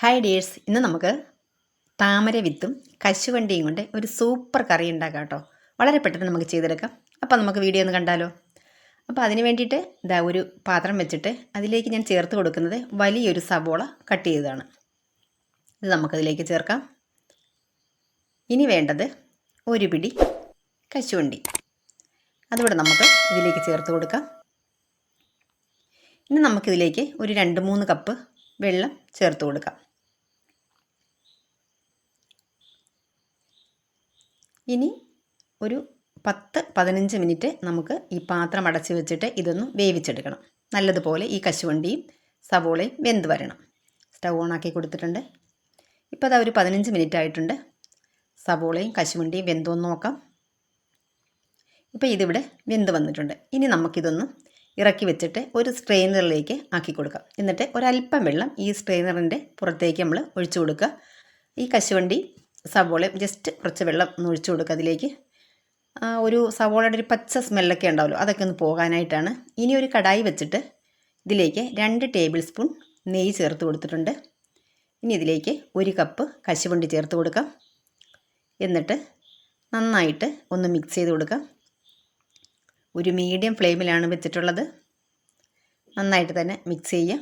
Hi dears ഇന്ന് നമുക്ക് താമര വിത്തും കശുവണ്ടിയും കൊണ്ട് ഒരു സൂപ്പർ കറി ഉണ്ടാക്കാം കേട്ടോ. വളരെ പെട്ടെന്ന് നമുക്ക് ചെയ്തെടുക്കാം. അപ്പോൾ നമുക്ക് വീഡിയോ ഒന്ന് കണ്ടാലോ? അപ്പോൾ അതിന് വേണ്ടിയിട്ട് ഇതാ ഒരു പാത്രം വെച്ചിട്ട് അതിലേക്ക് ഞാൻ ചേർത്ത് കൊടുക്കുന്നത് വലിയൊരു സവോള കട്ട് ചെയ്തതാണ്. ഇത് നമുക്കതിലേക്ക് ചേർക്കാം. ഇനി വേണ്ടത് ഒരു പിടി കശുവണ്ടി. അതുകൂടെ നമുക്ക് ഇതിലേക്ക് ചേർത്ത് കൊടുക്കാം. ഇനി നമുക്കിതിലേക്ക് ഒരു രണ്ട് മൂന്ന് കപ്പ് വെള്ളം ചേർത്ത് കൊടുക്കാം. ഇനി ഒരു പത്ത് പതിനഞ്ച് മിനിറ്റ് നമുക്ക് ഈ പാത്രം അടച്ച് വെച്ചിട്ട് ഇതൊന്ന് വേവിച്ചെടുക്കണം. നല്ലതുപോലെ ഈ കശുവണ്ടിയും സവോളയും വെന്ത് വരണം. സ്റ്റൗ ഓണാക്കി കൊടുത്തിട്ടുണ്ട്. ഇപ്പോൾ അതാ ഒരു പതിനഞ്ച് മിനിറ്റ് ആയിട്ടുണ്ട്. സവോളയും കശുവണ്ടിയും വെന്തോന്ന് നോക്കാം. ഇപ്പോൾ ഇതിവിടെ വെന്ത് വന്നിട്ടുണ്ട്. ഇനി നമുക്കിതൊന്ന് ഇറക്കി വെച്ചിട്ട് ഒരു സ്ട്രെയിനറിലേക്ക് ആക്കി കൊടുക്കാം. എന്നിട്ട് ഒരല്പം വെള്ളം ഈ സ്ട്രെയിനറിന്റെ പുറത്തേക്ക് നമ്മൾ ഒഴിച്ചു കൊടുക്കുക. ഈ കശുവണ്ടി സവോളയും ജസ്റ്റ് കുറച്ച് വെള്ളം ഒന്ന് ഒഴിച്ചു കൊടുക്കുക അതിലേക്ക്. ഒരു സവോളയുടെ ഒരു പച്ച സ്മെല്ലൊക്കെ ഉണ്ടാവുമല്ലോ അതൊക്കെ ഒന്ന് പോകാനായിട്ടാണ്. ഇനി ഒരു കടായി വെച്ചിട്ട് ഇതിലേക്ക് രണ്ട് ടേബിൾ സ്പൂൺ നെയ്യ് ചേർത്ത് കൊടുത്തിട്ടുണ്ട്. ഇനി ഇതിലേക്ക് ഒരു കപ്പ് കശുവണ്ടി ചേർത്ത് കൊടുക്കാം. എന്നിട്ട് നന്നായിട്ട് ഒന്ന് മിക്സ് ചെയ്ത് കൊടുക്കാം. ഒരു മീഡിയം ഫ്ലെയിമിലാണ് വെച്ചിട്ടുള്ളത്. നന്നായിട്ട് തന്നെ മിക്സ് ചെയ്യാം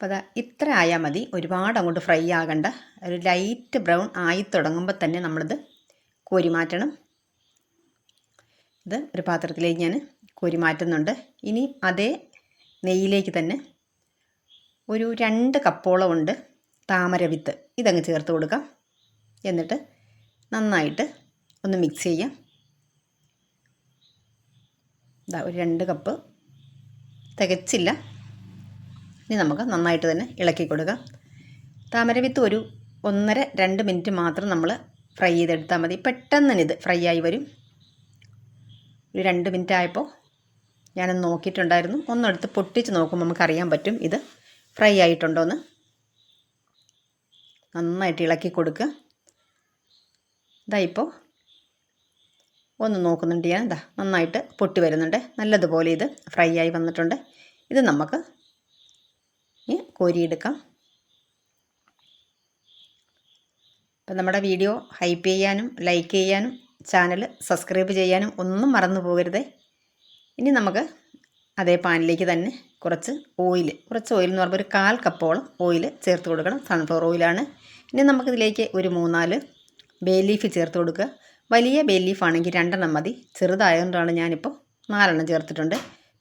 അപ്പോൾ അതാ ഇത്ര ആയാൽ മതി. ഒരുപാട് അങ്ങോട്ട് ഫ്രൈ ആകണ്ട. ഒരു ലൈറ്റ് ബ്രൗൺ ആയി തുടങ്ങുമ്പോൾ തന്നെ നമ്മളിത് കോരി മാറ്റണം. ഇത് ഒരു പാത്രത്തിലേക്ക് ഞാൻ കോരി മാറ്റുന്നുണ്ട്. ഇനി അതേ നെയ്യിലേക്ക് തന്നെ ഒരു രണ്ട് കപ്പോളം ഉണ്ട് താമര വിത്ത്. ഇതങ്ങ് ചേർത്ത് കൊടുക്കാം. എന്നിട്ട് നന്നായിട്ട് ഒന്ന് മിക്സ് ചെയ്യാം. ഇതാ ഒരു രണ്ട് കപ്പ് തികച്ചില്ല. ഇനി നമുക്ക് നന്നായിട്ട് തന്നെ ഇളക്കി കൊടുക്കാം. താമരവിത്ത് ഒരു ഒന്നര രണ്ട് മിനിറ്റ് മാത്രം നമ്മൾ ഫ്രൈ ചെയ്തെടുത്താൽ മതി. പെട്ടെന്ന് തന്നെ ഇത് ഫ്രൈ ആയി വരും. ഒരു രണ്ട് മിനിറ്റ് ആയപ്പോൾ ഞാനൊന്ന് നോക്കിയിട്ടുണ്ടായിരുന്നു. ഒന്നെടുത്ത് പൊട്ടിച്ച് നോക്കുമ്പോൾ നമുക്കറിയാൻ പറ്റും ഇത് ഫ്രൈ ആയിട്ടുണ്ടോയെന്ന് നന്നായിട്ട് ഇളക്കി കൊടുക്കുക. ഇതാ ഒന്ന് നോക്കുന്നുണ്ട് ഞാൻ. ഇതാ നന്നായിട്ട് പൊട്ടി വരുന്നുണ്ട്. നല്ലതുപോലെ ഇത് ഫ്രൈ ആയി വന്നിട്ടുണ്ട്. ഇത് നമുക്ക് കോരിയെടുക്കാം. അപ്പം നമ്മുടെ വീഡിയോ ഹൈപ്പ് ചെയ്യാനും ലൈക്ക് ചെയ്യാനും ചാനൽ സബ്സ്ക്രൈബ് ചെയ്യാനും ഒന്നും മറന്നു പോകരുതേ. ഇനി നമുക്ക് അതേ പാനിലേക്ക് തന്നെ കുറച്ച് ഓയിൽ കുറച്ച് ഓയിൽ എന്ന് പറയുമ്പോൾ ഒരു കാൽ കപ്പോളം ഓയിൽ ചേർത്ത് കൊടുക്കണം. സൺഫ്ലവർ ഓയിലാണ് ഇനി നമുക്കിതിലേക്ക് ഒരു മൂന്നാൽ ബേ ലീഫ് ചേർത്ത് കൊടുക്കുക. വലിയ ബേ ലീഫ് ആണെങ്കിൽ രണ്ടെണ്ണം മതി. ചെറുതായതുകൊണ്ടാണ് ഞാനിപ്പോൾ നാലെണ്ണം ചേർത്തിട്ടുണ്ട്.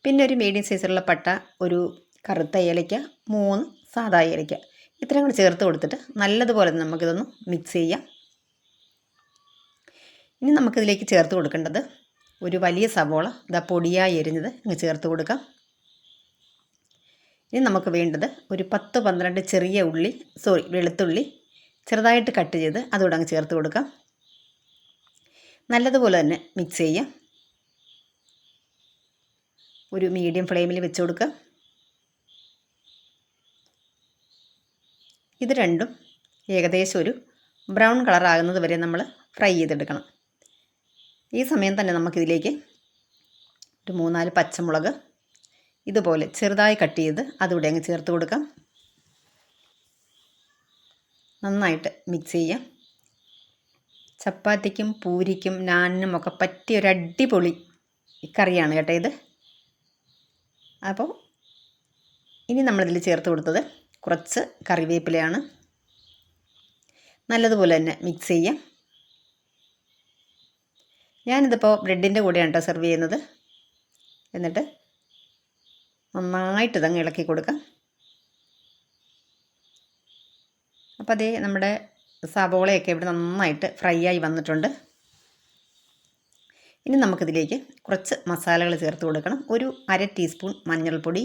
പിന്നെ ഒരു മീഡിയം സൈസിലുള്ള പട്ട ഒരു കറുത്ത ഏലയ്ക്ക മൂന്ന് സാദാ ഏലയ്ക്ക. ഇത്രയും കൂടി ചേർത്ത് കൊടുത്തിട്ട് നല്ലതുപോലെ നമുക്കിതൊന്ന് മിക്സ് ചെയ്യാം. ഇനി നമുക്കിതിലേക്ക് ചേർത്ത് കൊടുക്കേണ്ടത് ഒരു വലിയ സവോള. ഇതാ പൊടിയായി എരിഞ്ഞത് അങ്ങ് ചേർത്ത് കൊടുക്കാം. ഇനി നമുക്ക് വേണ്ടത് ഒരു പത്ത് പന്ത്രണ്ട് ചെറിയ ഉള്ളി സോറി വെളുത്തുള്ളി ചെറുതായിട്ട് കട്ട് ചെയ്ത് അതുകൂടെ അങ്ങ് ചേർത്ത് കൊടുക്കാം. നല്ലതുപോലെ തന്നെ മിക്സ് ചെയ്യാം. ഒരു മീഡിയം ഫ്ലെയിമിൽ വെച്ച് കൊടുക്കുക. ഇത് രണ്ടും ഏകദേശം ഒരു ബ്രൗൺ കളറാകുന്നത് വരെ നമ്മൾ ഫ്രൈ ചെയ്തെടുക്കണം. ഈ സമയം തന്നെ നമുക്കിതിലേക്ക് ഒരു മൂന്നാൽ പച്ചമുളക് ഇതുപോലെ ചെറുതായി കട്ട് ചെയ്ത് അതുകൂടെ അങ്ങ് ചേർത്ത് കൊടുക്കാം. നന്നായിട്ട് മിക്സ് ചെയ്യാം. ചപ്പാത്തിക്കും പൂരിക്കും നാനിനും ഒക്കെ പറ്റിയ ഒരു അടിപൊളി കറിയാണ് കേട്ടോ ഇത്. അപ്പോൾ ഇനി നമ്മളിതിൽ ചേർത്ത് കൊടുത്തത് കുറച്ച് കറിവേപ്പിലയാണ്. നല്ലതുപോലെ തന്നെ മിക്സ് ചെയ്യാം. ഞാനിതിപ്പോൾ ബ്രെഡിന്റെ കൂടെയാണ് കേട്ടോ സെർവ് ചെയ്യുന്നത്. എന്നിട്ട് നന്നായിട്ട് ഇതങ്ങ് ഇളക്കി കൊടുക്കാം. അപ്പോൾ അതേ നമ്മുടെ സബോളയൊക്കെ ഇവിടെ നന്നായിട്ട് ഫ്രൈ ആയി വന്നിട്ടുണ്ട്. ഇനി നമുക്കിതിലേക്ക് കുറച്ച് മസാലകൾ ചേർത്ത് കൊടുക്കണം. ഒരു അര ടീസ്പൂൺ മഞ്ഞൾപ്പൊടി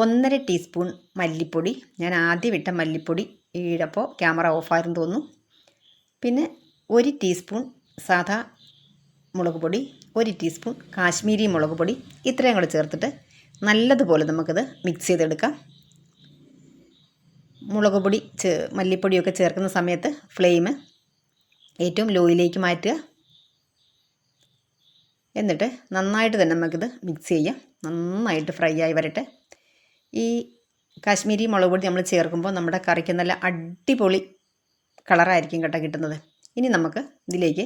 ഒന്നര ടീസ്പൂൺ മല്ലിപ്പൊടി. ഞാൻ ആദ്യം ഇട്ട മല്ലിപ്പൊടി ഈടപ്പോൾ ക്യാമറ ഓഫായിരുന്നു തോന്നുന്നു. പിന്നെ ഒരു ടീസ്പൂൺ സാധാ മുളക് പൊടി ഒരു ടീസ്പൂൺ കാശ്മീരി മുളക് പൊടി ഇത്രയും കൂടെ ചേർത്തിട്ട് നല്ലതുപോലെ നമുക്കിത് മിക്സ് ചെയ്തെടുക്കാം. മുളക് പൊടി ചേ മല്ലിപ്പൊടിയൊക്കെ ചേർക്കുന്ന സമയത്ത് ഫ്ലെയിം ഏറ്റവും ലോയിലേക്ക് മാറ്റുക. എന്നിട്ട് നന്നായിട്ട് തന്നെ നമുക്കിത് മിക്സ് ചെയ്യാം. നന്നായിട്ട് ഫ്രൈ ആയി വരട്ടെ. ഈ കാശ്മീരി മുളക് പൊടി നമ്മൾ ചേർക്കുമ്പോൾ നമ്മുടെ കറിക്ക് നല്ല അടിപൊളി കളറായിരിക്കും കേട്ടോ കിട്ടുന്നത്. ഇനി നമുക്ക് ഇതിലേക്ക്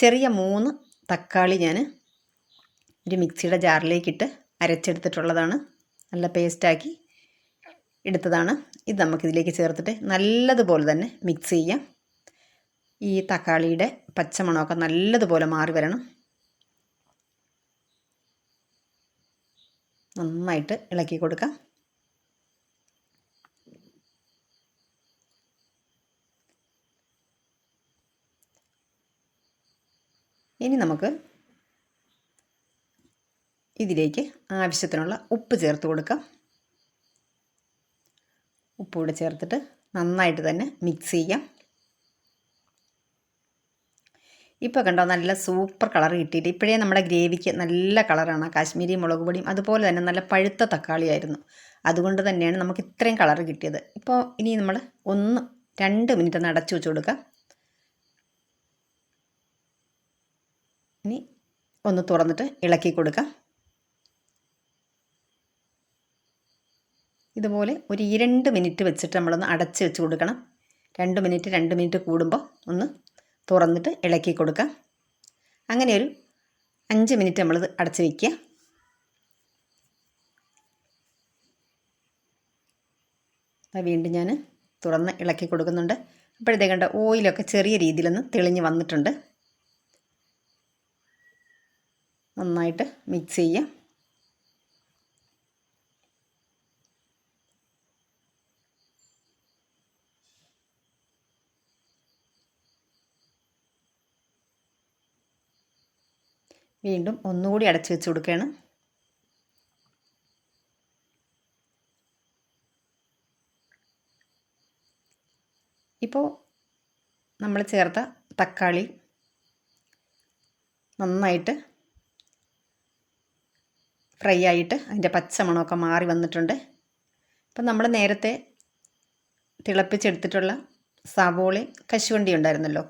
ചെറിയ മൂന്ന് തക്കാളി ഞാൻ ഒരു മിക്സിയുടെ ജാറിലേക്കിട്ട് അരച്ചെടുത്തിട്ടുള്ളതാണ്. നല്ല പേസ്റ്റാക്കി എടുത്തതാണ്. ഇത് നമുക്കിതിലേക്ക് ചേർത്തിട്ട് നല്ലതുപോലെ തന്നെ മിക്സ് ചെയ്യാം. ഈ തക്കാളിയുടെ പച്ചമണമൊക്കെ നല്ലതുപോലെ മാറി വരണം. നന്നായിട്ട് ഇളക്കി കൊടുക്കാം. ഇനി നമുക്ക് ഇതിലേക്ക് ആവശ്യത്തിനുള്ള ഉപ്പ് ചേർത്ത് കൊടുക്കാം. ഉപ്പ് കൂടെ ചേർത്തിട്ട് നന്നായിട്ട് തന്നെ മിക്സ് ചെയ്യാം. ഇപ്പോൾ കണ്ടോ നല്ല സൂപ്പർ കളർ കിട്ടിയിട്ട് ഇപ്പോഴേ നമ്മുടെ ഗ്രേവിക്ക് നല്ല കളറാണ്. കാശ്മീരി മുളക് പൊടിയും അതുപോലെ തന്നെ നല്ല പഴുത്ത തക്കാളിയായിരുന്നു അതുകൊണ്ട് തന്നെയാണ് നമുക്ക് ഇത്രയും കളർ കിട്ടിയത്. ഇപ്പോൾ ഇനി നമ്മൾ ഒന്ന് രണ്ട് മിനിറ്റ് ഒന്ന് അടച്ചു വെച്ച് കൊടുക്കാം. ഇനി ഒന്ന് തുറന്നിട്ട് ഇളക്കി കൊടുക്കാം. ഇതുപോലെ ഒരു രണ്ട് മിനിറ്റ് വെച്ചിട്ട് നമ്മളൊന്ന് അടച്ച് വെച്ച് കൊടുക്കണം. രണ്ട് മിനിറ്റ് രണ്ട് മിനിറ്റ് കൂടുമ്പോൾ ഒന്ന് തുറന്നിട്ട് ഇളക്കി കൊടുക്കാം. അങ്ങനെ ഒരു അഞ്ച് മിനിറ്റ് നമ്മളിത് അടച്ച് വയ്ക്കുക വീണ്ടും ഞാൻ തുറന്ന് ഇളക്കി കൊടുക്കുന്നുണ്ട്. അപ്പോഴത്തേ കണ്ട ഓയിലൊക്കെ ചെറിയ രീതിയിലൊന്ന് തെളിഞ്ഞ് വന്നിട്ടുണ്ട്. നന്നായിട്ട് മിക്സ് ചെയ്യാം വീണ്ടും ഒന്നുകൂടി അടച്ചു വെച്ച് കൊടുക്കുകയാണ്. ഇപ്പോൾ നമ്മൾ ചേർത്ത തക്കാളി നന്നായിട്ട് ഫ്രൈ ആയിട്ട് അതിന്റെ പച്ചമണമൊക്കെ മാറി വന്നിട്ടുണ്ട്. അപ്പം നമ്മൾ നേരത്തെ തിളപ്പിച്ചെടുത്തിട്ടുള്ള സവോളയും കശുവണ്ടി ഉണ്ടായിരുന്നല്ലോ.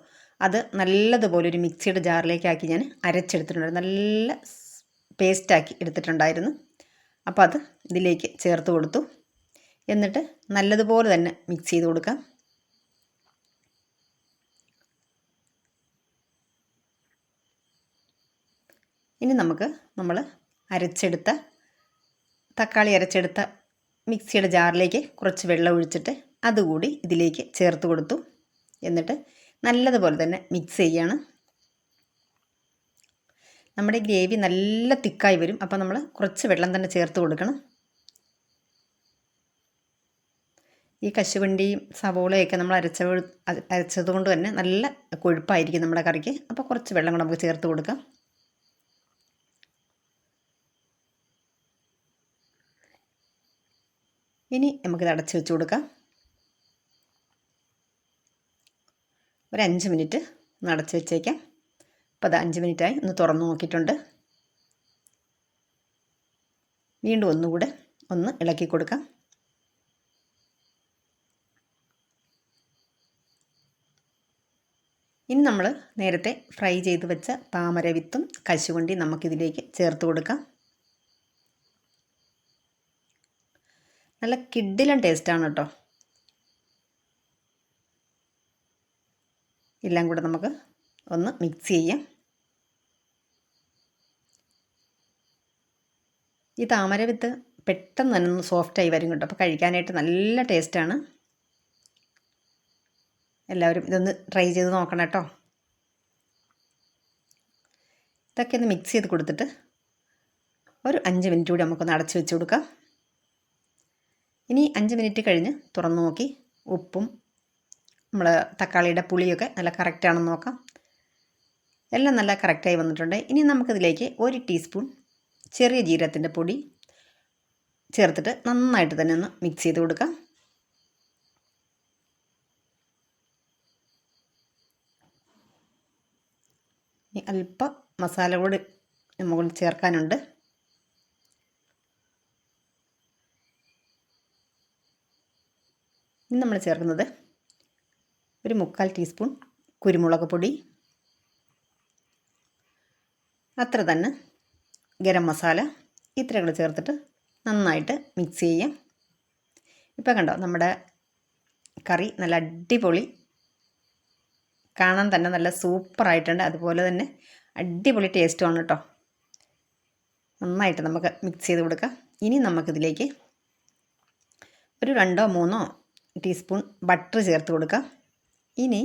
അത് നല്ലതുപോലെ ഒരു മിക്സിയുടെ ജാറിലേക്കാക്കി ഞാൻ അരച്ചെടുത്തിട്ടുണ്ടായിരുന്നു നല്ല പേസ്റ്റാക്കി എടുത്തിട്ടുണ്ടായിരുന്നു. അപ്പോൾ അത് ഇതിലേക്ക് ചേർത്ത് കൊടുത്തു. എന്നിട്ട് നല്ലതുപോലെ തന്നെ മിക്സ് ചെയ്ത് കൊടുക്കാം. ഇനി നമുക്ക് നമ്മൾ അരച്ചെടുത്ത തക്കാളി അരച്ചെടുത്ത മിക്സിയുടെ ജാറിലേക്ക് കുറച്ച് വെള്ളം ഒഴിച്ചിട്ട് അതുകൂടി ഇതിലേക്ക് ചേർത്ത് കൊടുത്തു. എന്നിട്ട് നല്ലതുപോലെ തന്നെ മിക്സ് ചെയ്യാണ്. നമ്മുടെ ഗ്രേവി നല്ല തിക്കായി വരും. അപ്പോൾ നമ്മൾ കുറച്ച് വെള്ളം തന്നെ ചേർത്ത് കൊടുക്കണം. ഈ കശുവണ്ടിയും സവോളയൊക്കെ നമ്മൾ അരച്ച അരച്ചത് കൊണ്ട് തന്നെ നല്ല കൊഴുപ്പായിരിക്കും നമ്മുടെ കറിക്ക്. അപ്പോൾ കുറച്ച് വെള്ളം കൂടെ നമുക്ക് ചേർത്ത് കൊടുക്കാം. ഇനി നമുക്കിത് അടച്ച് വെച്ച് കൊടുക്കാം. ഒരു അഞ്ച് മിനിറ്റ് നടച്ച് വെച്ചേക്കാം. അപ്പോൾ അത് അഞ്ച് മിനിറ്റായി. ഒന്ന് തുറന്നു നോക്കിയിട്ടുണ്ട്. വീണ്ടും ഒന്നുകൂടെ ഒന്ന് ഇളക്കി കൊടുക്കാം. ഇനി നമ്മൾ നേരത്തെ ഫ്രൈ ചെയ്ത് വെച്ച താമര വിത്തും കശുവണ്ടി നമുക്കിതിലേക്ക് ചേർത്ത് കൊടുക്കാം. നല്ല കിഡിലൻ ടേസ്റ്റാണ് കേട്ടോ. എല്ലാം കൂടെ നമുക്ക് ഒന്ന് മിക്സ് ചെയ്യാം. ഈ താമര വിത്ത് പെട്ടെന്ന് തന്നെ ഒന്ന് സോഫ്റ്റായി വരും കേട്ടോ. അപ്പോൾ കഴിക്കാനായിട്ട് നല്ല ടേസ്റ്റാണ് എല്ലാവരും ഇതൊന്ന് ട്രൈ ചെയ്ത് നോക്കണം കേട്ടോ. ഇതൊക്കെ ഒന്ന് മിക്സ് ചെയ്ത് കൊടുത്തിട്ട് ഒരു അഞ്ച് മിനിറ്റ് കൂടി നമുക്കൊന്ന് അടച്ച് വെച്ച് കൊടുക്കാം. ഇനി അഞ്ച് മിനിറ്റ് കഴിഞ്ഞ് തുറന്നു നോക്കി ഉപ്പും നമ്മൾ തക്കാളിയുടെ പുളിയൊക്കെ നല്ല കറക്റ്റാണെന്ന് നോക്കാം. എല്ലാം നല്ല കറക്റ്റായി വന്നിട്ടുണ്ട്. ഇനി നമുക്കിതിലേക്ക് ഒരു ടീസ്പൂൺ ചെറിയ ജീരകത്തിന്റെ പൊടി ചേർത്തിട്ട് നന്നായിട്ട് തന്നെ ഒന്ന് മിക്സ് ചെയ്ത് കൊടുക്കാം. ഇനി അല്പം മസാല കൂടി നമുക്ക് ചേർക്കാനുണ്ട്. ഇനി നമ്മൾ ചേർക്കുന്നത് ഒരു മുക്കാൽ ടീസ്പൂൺ കുരുമുളക് പൊടി. അത്ര തന്നെ ഗരം മസാല. ഇത്രയും കൂടെ ചേർത്തിട്ട് നന്നായിട്ട് മിക്സ് ചെയ്യാം. ഇപ്പോൾ കണ്ടോ നമ്മുടെ കറി നല്ല അടിപൊളി. കാണാൻ തന്നെ നല്ല സൂപ്പറായിട്ടുണ്ട് അതുപോലെ തന്നെ അടിപൊളി ടേസ്റ്റുമാണ് കേട്ടോ. നന്നായിട്ട് നമുക്ക് മിക്സ് ചെയ്ത് കൊടുക്കാം. ഇനി നമുക്കിതിലേക്ക് ഒരു രണ്ടോ മൂന്നോ ടീസ്പൂൺ ബട്ടർ ചേർത്ത് കൊടുക്കാം. ഇനി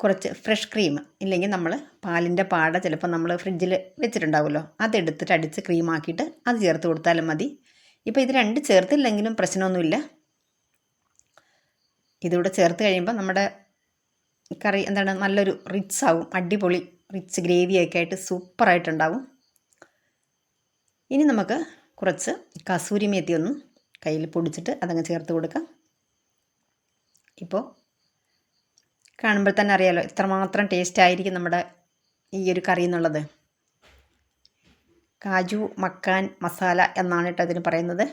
കുറച്ച് ഫ്രഷ് ക്രീം ഇല്ലെങ്കിൽ നമ്മൾ പാലിന്റെ പാട ചിലപ്പോൾ നമ്മൾ ഫ്രിഡ്ജിൽ വെച്ചിട്ടുണ്ടാവുമല്ലോ. അതെടുത്തിട്ട് അടിച്ച് ക്രീമാക്കിയിട്ട് അത് ചേർത്ത് കൊടുത്താലും മതി. ഇപ്പോൾ ഇത് രണ്ട് ചേർത്തില്ലെങ്കിലും പ്രശ്നമൊന്നുമില്ല. ഇതിവിടെ ചേർത്ത് കഴിയുമ്പോൾ നമ്മുടെ കറി എന്താണ് നല്ലൊരു റിച്ച് ആവും. അടിപൊളി റിച്ച് ഗ്രേവിയൊക്കെ ആയിട്ട് സൂപ്പറായിട്ടുണ്ടാവും ഇനി നമുക്ക് കുറച്ച് കസൂരി മേത്തി ഒന്ന് കയ്യിൽ പൊടിച്ചിട്ട് അതങ്ങ് ചേർത്ത് കൊടുക്കാം. ഇപ്പോൾ കാണുമ്പോൾ തന്നെ അറിയാലോ എത്രമാത്രം ടേസ്റ്റ് ആയിരിക്കും നമ്മുടെ ഈ ഒരു കറി എന്നുള്ളത്. കാജു മക്കാൻ മസാല എന്നാണ് കേട്ടോ ഇതിന് പറയുന്നത്.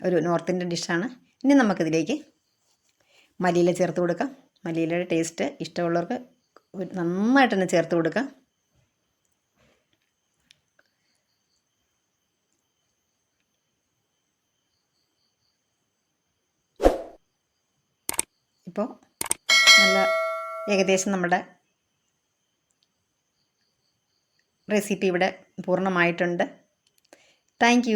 ഒരു നോർത്ത് ഇന്ത്യൻ ഡിഷാണ് ഇനി നമുക്കിതിലേക്ക് മല്ലിയില ചേർത്ത് കൊടുക്കാം. മല്ലിയിലയുടെ ടേസ്റ്റ് ഇഷ്ടമുള്ളവർക്ക് നന്നായിട്ട് തന്നെ ചേർത്ത് കൊടുക്കാം. ഇപ്പോൾ നല്ല ഏകദേശം നമ്മുടെ റെസിപ്പി ഇവിടെ പൂർണമായിട്ടുണ്ട്. താങ്ക്